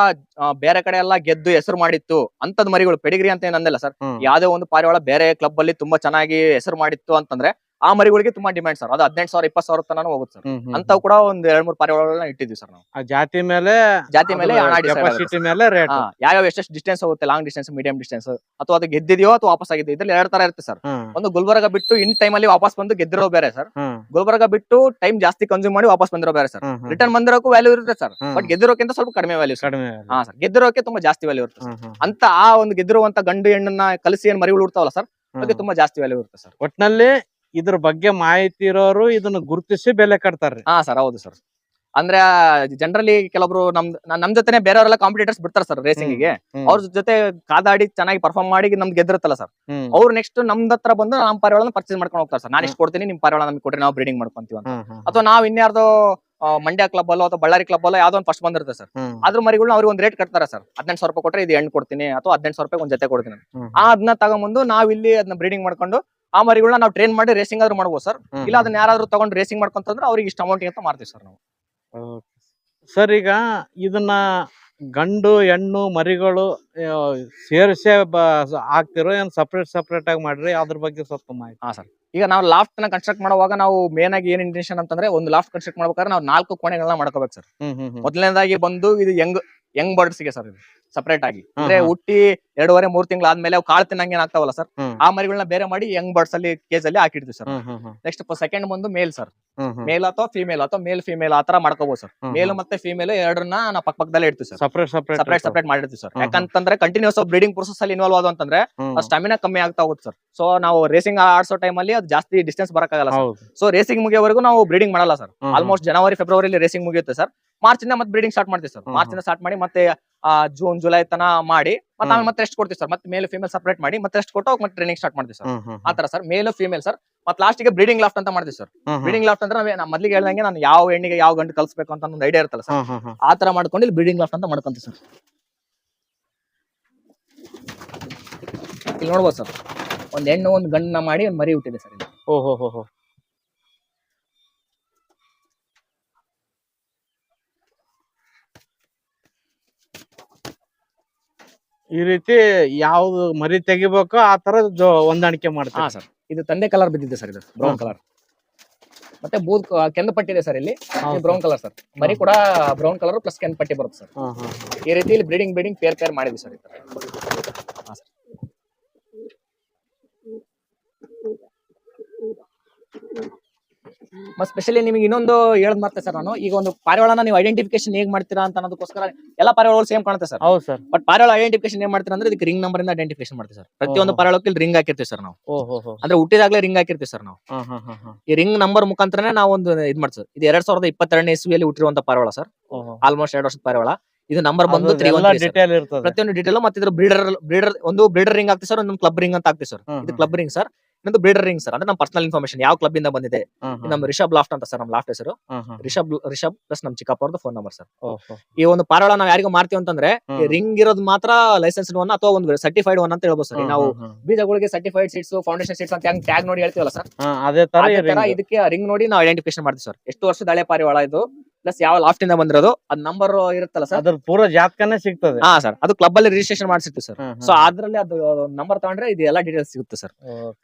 ಬೇರೆ ಕಡೆ ಎಲ್ಲ ಗೆದ್ದು ಹೆಸರು ಮಾಡಿತ್ತು ಅಂತದ್ ಮರಿಗಳು. ಪೆಡಿಗ್ರಿ ಅಂತ ಏನಂದಿಲ್ಲ ಸರ್. ಯಾವ್ದೇ ಒಂದು ಪಾರಿವಾಳ ಬೇರೆ ಕ್ಲಬ್ ಅಲ್ಲಿ ತುಂಬಾ ಚೆನ್ನಾಗಿ ಹೆಸರು ಮಾಡಿತ್ತು ಅಂತಂದ್ರೆ ಆ ಮರಿಗಳಿಗೆ ತುಂಬಾ ಡಿಮ್ಯಾಂಡ್ ಸರ್. ಅದು ಹದಿನೆಂಟು ಸಾವಿರ ಇಪ್ಪತ್ತು ಸಾವಿರ ತನಕ ಹೋಗುತ್ತೆ ಸರ್. ಅಂತ ಅಂತವ್ ಕೂಡ ಒಂದ್ ಎರಡ್ ಮೂರ್ ಪಾರಿವಾಳಗಳನ್ನ ಇಟ್ಟಿದ್ವಿ ಸರ್ ನಾವು. ಆ ಜಾತಿ ಮೇಲೆ ಜಾತಿ ಮೇಲೆ ಹಣ decide ಆಗುತ್ತೆ ಕೆಪಾಸಿಟಿ ಮೇಲೆ ರೇಟ್ ಹಾ, ಯಾವ್ಯಾವ ಎಷ್ಟೆಷ್ಟು ಡಿಸ್ಟೆನ್ಸ್ ಹೋಗುತ್ತೆ ಲಾಂಗ್ ಡಿಸ್ಟೆನ್ಸ್ ಮೀಡಿಯಂ ಡಿಸ್ಟೆನ್ಸ್ ಅಥವಾ ಅದು ಗೆದ್ದಿದೆಯೋ ಅಥವಾ ವಾಪಸ್ ಆಗಿದೆ ಇದ್ರಲ್ಲಿ ಎರಡ್ ತರ ಇರುತ್ತೆ ಸರ್. ಒಂದು ಗುಲ್ಬರ್ಗ ಬಿಟ್ಟು ಇನ್ ಟೈಮ್ ಅಲ್ಲಿ ವಾಪಸ್ ಬಂದು ಗೆದ್ದಿರೋ ಬೇರೆ ಸರ್. ಗುಲ್ಬರ್ಗ ಬಿಟ್ಟು ಟೈಮ್ ಜಾಸ್ತಿ ಕನ್ಸ್ಯೂಮ್ ಮಾಡಿ ವಾಪಸ್ ಬಂದಿರೋ ಬೇರೆ ಸರ್. ರಿಟರ್ನ್ ಬಂದಿರೋಕ್ಕೂ ವ್ಯಾಲ್ಯೂ ಇರುತ್ತೆ ಸರ್. ಬಟ್ ಗೆದ್ದಿರೋಕ್ಕಿಂತ ಸ್ವಲ್ಪ ಕಡಿಮೆ ವ್ಯಾಲ್ಯೂ ಸರ್. ಕಡಿಮೆ ಹಾ ಸರ್. ಗೆದ್ದಿರೋಕೆ ತುಂಬಾ ಜಾಸ್ತಿ ವ್ಯಾಲ್ಯೂ ಇರುತ್ತೆ sir. ಅಂತ ಆ ಒಂದು ಗೆದ್ದಿರುವಂತ ಗಂಡು ಹೆಣ್ಣನ್ನ ಕಲಸಿ ಏನ್ ಮರಿಗಳು ಇರ್ತಾವಲ್ಲ ಸರ್ ಅದಕ್ಕೆ ತುಂಬಾ ಜಾಸ್ತಿ ವ್ಯಾಲ್ಯೂ ಇರುತ್ತೆ ಸರ್. ಒಟ್ನಲ್ಲಿ ಇದ್ರ ಬಗ್ಗೆ ಮಾಹಿತಿ ಇರೋರು ಇದನ್ನ ಗುರುತಿಸಿ ಬೆಲೆ ಕಟ್ತಾರ್ರಿ. ಹಾ ಸರ್ ಹೌದು ಸರ್. ಅಂದ್ರೆ ಜನರಲಿ ಕೆಲವರು ನಮ್ ನಮ್ ಜೊತೆನೆ ಬೇರೆಯವರೆಲ್ಲ ಕಾಂಪಿಟೇಟರ್ಸ್ ಬಿಡ್ತಾರೆ ಸರ್ ರೇಸಿಂಗ್ಗೆ. ಅವ್ರ ಜೊತೆ ಕಾದಾಡಿ ಚೆನ್ನಾಗಿ ಪರ್ಫಾರ್ಮ್ ಮಾಡಿ ನಮ್ಗೆ ಗೆದ್ದಿರುತ್ತಲ್ಲ ಸರ್. ಅವ್ರು ನೆಕ್ಸ್ಟ್ ನಮ್ದ ಹತ್ರ ಬಂದು ನಮ್ಮ ಪಾರಿವಾಳನ ಪರ್ಚೇಸ್ ಮಾಡ್ಕೊಂಡು ಹೋಗ್ತಾರೆ ಸರ್. ನಾನು ಇಷ್ಟು ಕೊಡ್ತೀನಿ ನಿಮ್ ಪರಿವಾಳ ನಮ್ಗೆ ಕೊಟ್ಟರೆ ನಾವು ಬ್ರೀಡಿಂಗ್ ಮಾಡ್ಕೊಂತೀವಿ ಅಂತ. ಅಥವಾ ನಾವು ಇನ್ಯಾರ್ದೋ ಮಂಡ್ಯ ಕ್ಲಬ್ ಅಲ್ಲೋ ಅಥವಾ ಬಳ್ಳಾರಿ ಕ್ಲಬ್ ಅಲ್ಲೋ ಯಾವ್ದೋ ಒಂದು ಫಸ್ಟ್ ಬಂದಿರುತ್ತೆ ಸರ್. ಅದ್ರ ಮರಿಗಳನ್ನ ಅವ್ರಿಗೆ ಒಂದು ರೇಟ್ ಕಟ್ತಾರೆ ಸರ್. ಹದಿನೆಂಟು ಸಾವಿರ ರೂಪಾಯಿ ಕೊಟ್ಟರೆ ಇದು ಹೆಣ್ಣು ಕೊಡ್ತೀನಿ ಅಥವಾ ಹದಿನೆಂಟು ಸಾವಿರ ರೂಪಾಯಿ ಒಂದು ಜೊತೆ ಕೊಡ್ತೀನಿ ಆ ಅದನ್ನ ತಗೊಂಡ್ಬಂದು ನಾವ್ ಇಲ್ಲಿ ಅದನ್ನ ಬ್ರೀಡಿಂಗ್ ಮಾಡ್ಕೊಂಡು ಆ ಮರಿಗಳನ್ನ ನಾವು ಟ್ರೈನ್ ಮಾಡಿ ರೇಸಿಂಗ್ ಆದ್ರೂ ಮಾಡ್ಬೋದು ಸರ್. ಇಲ್ಲ ಅದನ್ನ ಯಾರಾದ್ರೂ ತಗೊಂಡು ರೇಸಿಂಗ್ ಮಾಡ್ಕೊಂತಂದ್ರೆ ಅವ್ರಿಗೆ ಇಷ್ಟ ಅಮೌಂಟ್ ಅಂತ ಮಾಡ್ತೀವಿ ಸರ್ ನಾವು. ಸರ್ ಈಗ ಇದನ್ನ ಗಂಡು ಹೆಣ್ಣು ಮರಿಗಳು ಸೇರ್ಸೆ ಹಾಕ್ತಿರೋ ಏನ್ ಸಪ್ರೇಟ್ ಸಪ್ರೇಟ್ ಆಗಿ ಮಾಡ್ರಿ? ಅದ್ರ ಬಗ್ಗೆ ಸ್ವಲ್ಪ ಮಾಹಿತಿ. ಹಾ ಸರ್ ಈಗ ನಾವು ಲಾಫ್ಟ್ನ ಕನ್ಸ್ಟ್ರಕ್ಟ್ ಮಾಡುವಾಗ ನಾವು ಮೇನ್ ಆಗಿ ಏನ್ ಇಂಟೆನ್ಷನ್ ಅಂತಂದ್ರೆ ಒಂದು ಲಾಫ್ಟ್ ಕನ್ಸ್ಟ್ರಕ್ಟ್ ಮಾಡ್ಬೇಕಾದ್ರೆ ನಾವು ನಾಲ್ಕು ಕೋಣೆಗಳನ್ನ ಮಾಡ್ಕೋಬೇಕು ಸರ್. ಮೊದಲನೇದಾಗಿ ಬಂದು ಇದು ಯಂಗ್ ಯಂಗ್ ಬರ್ಡ್ಸ್ಗೆ ಸರ್ ಇದು ಸಪರೇಟ್ ಆಗಿ. ಅಂದ್ರೆ. ಹುಟ್ಟಿ ಎರಡೂವರೆ ಮೂರ್ ತಿಂಗಳು ಆದ್ಮೇಲೆ ಅವು ಕಾಳು ತಿನ್ನಂಗೆ ಏನಾಗ್ತಾವಲ್ಲ ಸರ್ ಆ ಮರಿಗಳನ್ನ ಬೇರೆ ಮಾಡಿ ಯಂಗ್ ಬರ್ಡ್ಸ್ ಅಲ್ಲಿ ಕೇಜ್ ಅಲ್ಲಿ ಹಾಕಿಡ್ತೀವಿ ಸರ್. ನೆಕ್ಸ್ಟ್ ಸೆಕೆಂಡ್ ಬಂದು ಮೇಲ್ ಸರ್. ಮೇಲ್ ಅಥವಾ ಫಿಮೇಲ್ ಅಥವಾ ಮೇಲ್ ಫಿಮೇಲ್ ಆ ತರ ಮಾಡ್ಕೋಬಹುದು ಸರ್. ಮೇಲ್ ಮತ್ತೆ ಫಿಮೇಲ್ ಎರಡನ್ನ ನಾವು ಪಕ್ಕ ಪಕ್ಕದಲ್ಲೇ ಇಡ್ತೀವಿ ಸರ್. ಸಪ್ರೇಟ್ ಸಪ್ರೇಟ್ ಸಪರೇಟ್ ಮಾಡಿರ್ತೀವಿ ಸರ್. ಯಾಕಂತಂದ್ರೆ ಕಂಟಿನ್ಯೂಸ್ ಬ್ರೀಡಿಂಗ್ ಪ್ರೊಸೆಸ್ ಅಲ್ಲಿ ಇನ್ವಾಲ್ವ್ ಆದ ಅಂತಂದ್ರೆ ಸ್ಟಾಮಿನಾ ಕಮ್ಮಿ ಆಗ್ತಾ ಹೋಗುತ್ತೆ ಸರ್. ಸೊ ನಾವು ರೇಸಿಂಗ್ ಆಡ್ಸೋ ಟೈಮ್ ಅಲ್ಲಿ ಅದು ಜಾಸ್ತಿ ಡಿಸ್ಟೆನ್ಸ್ ಬರಕ್ಕಾಗಲ್ಲ ಸೊ ರೇಸಿಂಗ್ ಮುಗಿಯೋವರೆಗೂ ನಾವು ಬ್ರೀಡಿಂಗ್ ಮಾಡಲ್ಲ sir. Almost January February racing ಮುಗಿಯುತ್ತೆ ಸರ್. ಮಾರ್ಚ್ ಇಂದ ಮತ್ತೆ ಬ್ರೀಡಿಂಗ್ ಸ್ಟಾರ್ಟ್ ಮಾಡ್ತೀವಿ ಸರ್ ಮಾರ್ಚ್ ಇಂದ ಸ್ಟಾರ್ಟ್ ಮಾಡಿ ಮತ್ತೆ ಜೂನ್ ಜುಲೈ ತನ ಮಾಡಿ ಮತ್ತೆ. ಆಮೇಲೆ ಮತ್ತೆ ರೆಸ್ಟ್ ಕೊಡ್ತೀವಿ ಸರ್ ಮತ್ತೆ ಮೇಲ್ ಫೀಮೇಲ್ ಸಪರೇಟ್ ಮಾಡಿ ಮತ್ತೆ ರೆಸ್ಟ್ ಕೊಟ್ಟು ಮತ್ತೆ ಟ್ರೈನಿಂಗ್ ಸ್ಟಾರ್ಟ್ ಮಾಡ್ತೀವಿ ಸರ್ ಹ್ಮ್ ಹ್ಮ್ ಆ ತರ ಸರ್ ಮೇಲ್ ಫೀಮೇಲ್ ಸರ್ ಮತ್ತೆ ಲಾಸ್ಟಿಗೆ ಬ್ರೀಡಿಂಗ್ ಲಾಫ್ಟ್ ಅಂತ ಮಾಡ್ತೀವಿ ಸರ್. ಬ್ರೀಡಿಂಗ್ ಲಾಫ್ಟ್ ಅಂದ್ರೆ ನಾವೇ ಮೊದಲಿಗೆ ಹೇಳ್ದಂಗೆ ನಾನು ಯಾವ ಹೆಣ್ಣಿಗೆ ಯಾವ ಗಂಡು ಕಲ್ಸ್ಬೇಕು ಅಂತ ಒಂದು ಐಡಿಯಾ ಇರ್ತಲ್ಲ ಸರ್ ಆತರ ಮಾಡ್ಕೊಂಡು ಇಲ್ಲಿ ಬ್ರೀಡಿಂಗ್ ಲಾಫ್ಟ್ ಅಂತ ಮಾಡ್ಕೊಂತೀವಿ ಸರ್ ಇಲ್ಲಿ ನೋಡ್ಬೋದು ಸರ್ ಒಂದ್ ಹೆಣ್ಣು ಒಂದು ಗಂಡನ ಮಾಡಿ ಒಂದು ಮರಿ ಹುಟ್ಟಿದೆ ಸರ್ ಇಲ್ಲಿ ಓ ಹೋ ಹೋ ಹೋ. ಈ ರೀತಿ ಯಾವ್ದು ಮರಿ ತೆಗಿಬೇಕೋ ಆ ತರ ಹೊಂದಾಣಿಕೆ ಹಾ ಮಾಡ್ತಾರೆ ಸರ್. ಇದು ತಂದೆ ಕಲರ್ ಬಿದ್ದಿದೆ ಸರ್ ಇದು ಬ್ರೌನ್ ಕಲರ್. ಮತ್ತೆ ಬೂದ್ ಕೆಂದ ಪಟ್ಟಿ ಇದೆ ಸರ್ ಇಲ್ಲಿ. ಹೌದು. Brown colour sir. ಮರಿ ಕೂಡ ಬ್ರೌನ್ ಕಲರ್ ಪ್ಲಸ್ ಕೆಂದ ಪಟ್ಟಿ ಬರುತ್ತೆ ಸರ್. ಈ ರೀತಿ ಇಲ್ಲಿ ಬ್ರೀಡಿಂಗ್ ಬ್ರೀಡಿಂಗ್ ಪೇರ್ ಪೇರ್ ಮಾಡಿದ್ವಿ ಸರ್ ಈ ತರ ಹಾ ಸರ್ ಮತ್ತೆ ಸ್ಪೆಷಲಿ ನಿಮಗೆ ಇನ್ನೊಂದು ಹೇಳದ್ ಮತ್ತೆ ಸರ್ ನಾನು. ಈಗ ಒಂದು ಪಾರಿವಾಳನ ನೀವು ಐಡೆಂಟಿಫಿಕೇಶನ್ ಹೇಗ್ ಮಾಡ್ತೀರಾ ಅಂತ ಅನ್ನೋದಕ್ಕೋಸ್ಕರ ಎಲ್ಲ ಪಾರಿವಾಳಗಳು ಸೇಮ್ ಕಾಣುತ್ತೆ ಸರ್. ಹೌದು ಸರ್. ಬಟ್ ಪಾರಿವಾಳ ಐಡೆಂಟಿಫಿಕೇಶನ್ ಏನ್ ಮಾಡ್ತೀರಾ ಅಂದ್ರೆ ಇದಕ್ಕೆ ರಿಂಗ್ ನಂಬರ್ ಇಂದ ಐಡೆಂಟಿಫಿಕೇಶನ್ ಮಾಡ್ತೀವಿ ಸರ್. ಪ್ರತಿಯೊಂದು. ಪಾರಿವಾಳಕ್ಕೆ ರಿಂಗ್ ಹಾಕಿರ್ತೀವಿ ಸರ್ ನಾವು. ಅಂದ್ರೆ ಹುಟ್ಟಿದಾಗ್ಲೇ ರಿಂಗ್ ಹಾಕಿರ್ತೀವಿ ಸರ್ ನಾವು. ಈ ರಿಂಗ್ ನಂಬರ್ ಮುಖಾಂತರನೇ ನಾವು ಒಂದು ಇದ್ ಮಾಡ್ತೀವಿ ಇದು ಎರಡ್ ಸಾವಿರದ ಇಪ್ಪತ್ತೆರಡನೇ ಇಸ್ವಿಯಲ್ಲಿ ಹುಟ್ಟಿರುವಂತ ಪಾರಿವಾಳ ಸರ್. ಆಲ್ಮೋಸ್ಟ್ ಎರಡು ವರ್ಷದ ಪಾರಿವಾಳ. ಇದು ನಂಬರ್ ಬಂದು ತ್ರೀ ಇರ್ತದೆ. ಪ್ರತಿಯೊಂದು ಡೀಟೇಲ್ ಮತ್ತೆ ಇದ್ರ ಬ್ರೀಡರ್ ಬ್ರೀಡರ್ ಒಂದು ಬ್ರೀಡರ್ ರಿಂಗ್ ಆಗ್ತೀವಿ ಸರ್ ಒಂದು ಕ್ಲಬ್ ರಿಂಗ್ ಅಂತ ಆಗ್ತೀವಿ ಸರ್. ಇದು. Club ring sir. ಇನ್ನೊಂದು ಬ್ರೀಡರ್ ರಿಂಗ್ ಸರ್ ಅಂದ್ರೆ ನಮ್ಮ ಪರ್ಸನಲ್ ಇನ್ಫಾರ್ಮೇಶನ್ ಯಾವ ಕ್ಲಬ್ ಇಂದ ಬಂದಿದೆ. ನಮ್ಮ ರಿಷಬ್ ಲಾಫ್ಟ್ ಅಂತ ಸರ್ ನಮ್ಮ ಲಾಫ್ಟ್ ಹೆಸರು. ರಿಷಬ್ ರಿಷಬ್ ಪ್ಲಸ್ ನಮ್ಮ ಚಿಕ್ಕಪ್ಪ ಅವ್ರದ್ದು ಫೋನ್ ನಂಬರ್ ಸರ್ ಈ ಒಂದು ಪಾರಾಳ ನಾವು ಯಾರಿಗೂ ಮಾಡ್ತೀವಿ ಅಂತಂದ್ರೆ. ರಿಂಗ್ ಇರೋದು ಮಾತ್ರ ಲೈಸೆನ್ಸ್ ಒನ್ ಅಥವಾ ಒಂದು ಸರ್ಟಿಫೈಡ್ ಒನ್ ಅಂತ ಹೇಳ್ಬೋದು ಸರ್ ನಾವು. ಬೀಜಗಳಿಗೆ ಸರ್ಟಿಫೈಡ್ ಸೀಟ್ಸ್ ಫೌಂಡೇಶನ್ ಸೀಟ್ಸ್ ಅಂತ ಹೆಂಗ್ ಟ್ಯಾಗ್ ನೋಡಿ ಹೇಳ್ತೀವಲ್ಲ ಸರ್ ಅದೇ ತರ. ಇದಕ್ಕೆ ರಿಂಗ್ ನೋಡಿ ನಾವು ಐಡೆಂಟಿಫಿಕೇಶನ್ ಮಾಡ್ತೀವಿ ಸರ್ ಎಷ್ಟು ವರ್ಷದ ಹಳೆ ಪಾರಿವಾಳ ಇದು? ಪ್ಲಸ್ ಯಾವ ಲಾಫ್ಟ್ ಇಂದ ಬಂದಿರೋದು? ಅದ್ ನಂಬರ್ ಇರುತ್ತಲ್ಲ ಸರ್ ಅದ್ರ ಪೂರ ಜಾತಕನೇ ಸಿಗ್ತದೆ. ಹಾ ಸರ್ ಅದು ಕ್ಲಬ್ ಅಲ್ಲಿ ರಿಜಿಸ್ಟ್ರೇಷನ್ ಮಾಡಿಸಿತ್ತು ಸರ್. ಸೊ ಅದ್ರಲ್ಲಿ ಅದು ನಂಬರ್ ತಗೊಂಡ್ರೆ ಇದು ಎಲ್ಲ ಡೀಟೇಲ್ಸ್ ಸಿಗುತ್ತೆ ಸರ್.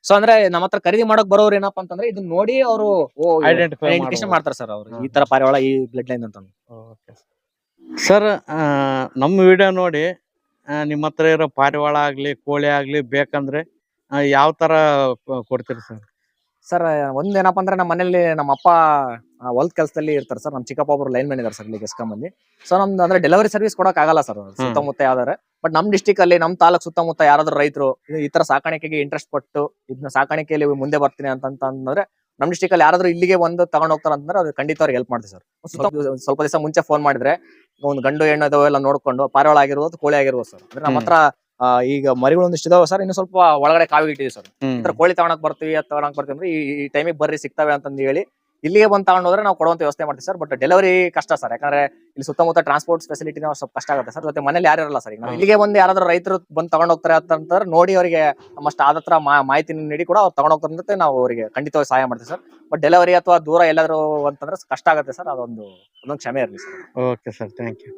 ಸೊ ಅಂದ್ರೆ ನಮ್ಮ ಹತ್ರ ಖರೀದಿ ಮಾಡಕ್ ಬರೋರು ಏನಪ್ಪಾ ಅಂತಂದ್ರೆ ಇದನ್ನ ನೋಡಿ ಅವರು ಐಡೆಂಟಿಫೈ ಐಡೆಂಟಿಫಿಕೇಶನ್. ಮಾಡ್ತಾರೆ ಸರ್ ಅವರು. ಈ ತರ ಪಾರಿವಾಳ ಈ ಬ್ಲಡ್ ಲೈನ್ ಅಂತ ಸರ್ ನಮ್ಮ ವಿಡಿಯೋ ನೋಡಿ ನಿಮ್ಮ ಹತ್ರ ಇರೋ ಪಾರಿವಾಳ ಆಗ್ಲಿ ಕೋಳಿ ಆಗ್ಲಿ ಬೇಕಂದ್ರೆ ಯಾವ ತರ ಕೊಡ್ತೀರಿ ಸರ್ ಸರ್ ಒಂದ್ ಏನಪ್ಪಾ ಅಂದ್ರೆ ನಮ್ಮ ಮನೇಲಿ ನಮ್ಮ ಅಪ್ಪ ಹೊಲ್ದ ಕೆಲಸದಲ್ಲಿ ಇರ್ತಾರೆ ಸರ್. ನಮ್ಮ ಚಿಕ್ಕಪ್ಪ ಒಬ್ರು ಲೈನ್ ಮ್ಯಾನ್ ಇದಾರೆ ಸರ್ ಇಲ್ಲಿಗೆ ಬಂದು ಸೊ ನಮ್ದು ಅಂದ್ರೆ ಡೆಲಿವರಿ ಸರ್ವಿಸ್ ಕೊಡಕ್ ಆಗಲ್ಲ ಸರ್ ಸುತ್ತಮುತ್ತ ಯಾವ್ದಾರೆ. ಬಟ್ ನಮ್ ಡಿಸ್ಟಿಕ್ ಅಲ್ಲಿ ನಮ್ ತಾಲೂಕ್ ಸುತ್ತಮುತ್ತ ಯಾರಾದ್ರೂ ರೈತರು ಈ ತರ ಸಾಕಾಣಿಕೆಗೆ ಇಂಟ್ರೆಸ್ಟ್ ಪಟ್ಟು ಇದನ್ನ ಸಾಕಾಣಿಕೆಯಲ್ಲಿ ಮುಂದೆ ಬರ್ತೀನಿ ಅಂತ ಅಂದ್ರೆ ನಮ್ ಡಿಸ್ಟಿಕ್ ಅಲ್ಲಿ ಯಾರಾದ್ರೂ ಇಲ್ಲಿಗೆ ಒಂದು ತಗೊಂಡ್ ಹೋಗ್ತಾರ ಅಂತಂದ್ರೆ ಅದು ಖಂಡಿತ ಅವ್ರಿಗೆ ಹೆಲ್ಪ್ ಮಾಡ್ತೀವಿ ಸರ್. ಸ್ವಲ್ಪ ದಿವಸ ಮುಂಚೆ ಫೋನ್ ಮಾಡಿದ್ರೆ ಒಂದು ಗಂಡು ಹೆಣ್ಣು ಎಲ್ಲ ನೋಡ್ಕೊಂಡು ಪಾರಿವಾಳ ಆಗಿರ್ಬೋದು ಕೋಳಿ ಆಗಿರ್ಬೋದು ಸರ್. ಅಂದ್ರೆ ನಮ್ಮ ಹತ್ರ ಆ, ಈಗ ಮರಿಗಳು ಒಂದಿಷ್ಟು ಇದಾವೆ ಸರ್ ಇನ್ನು ಸ್ವಲ್ಪ ಒಳಗಡೆ ಕಾವಿಗೆ ಇಟ್ಟಿದ್ದೀವಿ ಸರ್. ಅಂದ್ರೆ ಕೋಳಿ ತಗೊಳಕ್ ಬರ್ತೀವಿ ಅದ್ ತಗೊಳಕ್ ಬರ್ತೀವಿ ಅಂದ್ರೆ ಈ ಟೈಮಿಗೆ ಬರ್ರಿ ಸಿಗ್ತವೆ ಅಂತಂದು ಹೇಳಿ ಇಲ್ಲಿಗೆ ಬಂದು ತಗೊಂಡು ಹೋದ್ರೆ ನಾವು ಕೊಡುವಂತ ವ್ಯವಸ್ಥೆ ಮಾಡ್ತೀವಿ ಸರ್. ಬಟ್ ಡೆಲಿವರಿ ಕಷ್ಟ ಸರ್ ಯಾಕಂದ್ರೆ ಇಲ್ಲಿ ಸುತ್ತಮುತ್ತ ಟ್ರಾನ್ಸ್ಪೋರ್ಟ್ ಫೆಸಿಲಿಟಿ ಸ್ವಲ್ಪ ಕಷ್ಟ ಆಗುತ್ತೆ ಸರ್. ಜೊತೆ ಮನೇಲಿ ಯಾರು ಇರಲ್ಲ ಸರ್ ಈಗ ಇಲ್ಲಿಗೆ ಬಂದು ಯಾರಾದ್ರೂ ರೈತರು ಬಂದು ತಗೊಂಡ್ ಹೋಗ್ತಾರೆ ಅಂತಂದ್ರೆ ನೋಡಿ ಅವರಿಗೆ ನಮ್ಮಷ್ಟು ಆದ ಹತ್ರ ಮಾ- ಮಾಹಿತಿ ನೀಡಿ ಕೂಡ ಅವ್ರು ತಗೊಂಡ್ ಹೋಗ್ತಾರೆ ಅಂತ ನಾವು ಅವರಿಗೆ ಖಂಡಿತವಾಗಿ ಸಹಾಯ ಮಾಡ್ತೀವಿ ಸರ್. ಬಟ್ ಡೆಲಿವರಿ ಅಥವಾ ದೂರ ಎಲ್ಲಾದ್ರೂ ಅಂತಂದ್ರೆ ಕಷ್ಟ ಆಗುತ್ತೆ ಸರ್ ಅದೊಂದು ಅದೊಂದು ಕ್ಷಮೆ ಇರಲಿ sir. Okay sir thank you